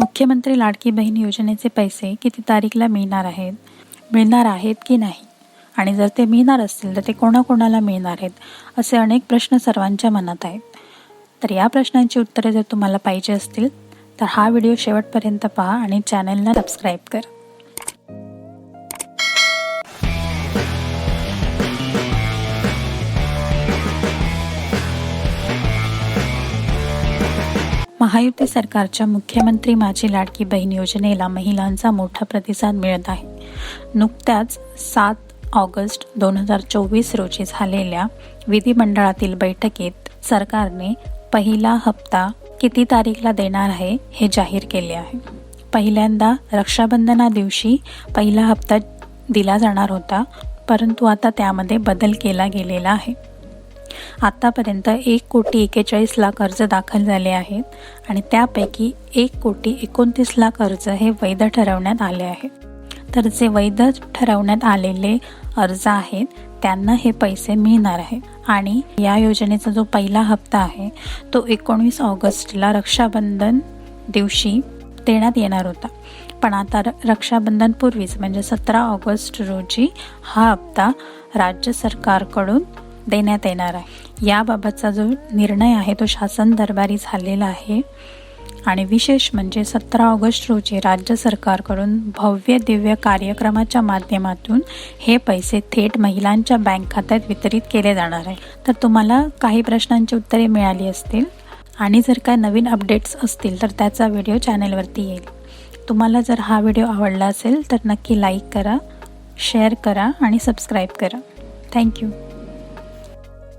मुख्यमंत्री लाडकी बहीण योजनेचे पैसे किती तारीखला मिळणार आहेत? मिळणार आहेत की नाही? आणि जर ते मिळणार असतील तर ते कोणाकोणाला मिळणार आहेत? असे अनेक प्रश्न सर्वांच्या मनात आहेत. तर या प्रश्नांची उत्तरे जर तुम्हाला पाहिजे असतील तर हा व्हिडिओ शेवटपर्यंत पहा आणि चॅनलला सबस्क्राईब करा. महायुती सरकारच्या मुख्यमंत्री माझी लाडकी बहीण योजनेला महिलांचा मोठा प्रतिसाद मिळत आहे. नुकत्याच सात ऑगस्ट दोन हजार चोवीस रोजी झालेल्या विधिमंडळातील बैठकीत सरकारने पहिला हप्ता किती तारीखला देणार आहे हे जाहीर केले आहे. पहिल्यांदा रक्षाबंधना दिवशी पहिला हप्ता दिला जाणार होता परंतु आता त्यामध्ये बदल केला गेलेला आहे. आत्तापर्यंत एक कोटी एक्केचाळीस लाख अर्ज दाखल झाले आहेत आणि त्यापैकी एक कोटी एकोणतीस लाख अर्ज हे वैध ठरवण्यात आले आहे तर जे वैध ठरवण्यात आलेले अर्ज आहेत त्यांना हे पैसे मिळणार आहे आणि या योजनेचा जो पहिला हप्ता आहे तो एकोणवीस ऑगस्टला रक्षाबंधन दिवशी देण्यात येणार होता. पण आता र रक्षाबंधनपूर्वीच म्हणजे सतरा ऑगस्ट रोजी हा हप्ता राज्य सरकारकडून देण्यात येणार आहे. याबाबतचा जो निर्णय आहे तो शासन दरबारी झालेला आहे. आणि विशेष म्हणजे सतरा ऑगस्ट रोजी राज्य सरकारकडून भव्य दिव्य कार्यक्रमाच्या माध्यमातून हे पैसे थेट महिलांच्या बँक खात्यात वितरित केले जाणार आहे. तर तुम्हाला काही प्रश्नांची उत्तरे मिळाली असतील आणि जर काय नवीन अपडेट्स असतील तर त्याचा व्हिडिओ चॅनलवरती येईल. तुम्हाला जर हा व्हिडिओ आवडला असेल तर नक्की लाईक करा शेअर करा आणि सबस्क्राईब करा. थँक्यू.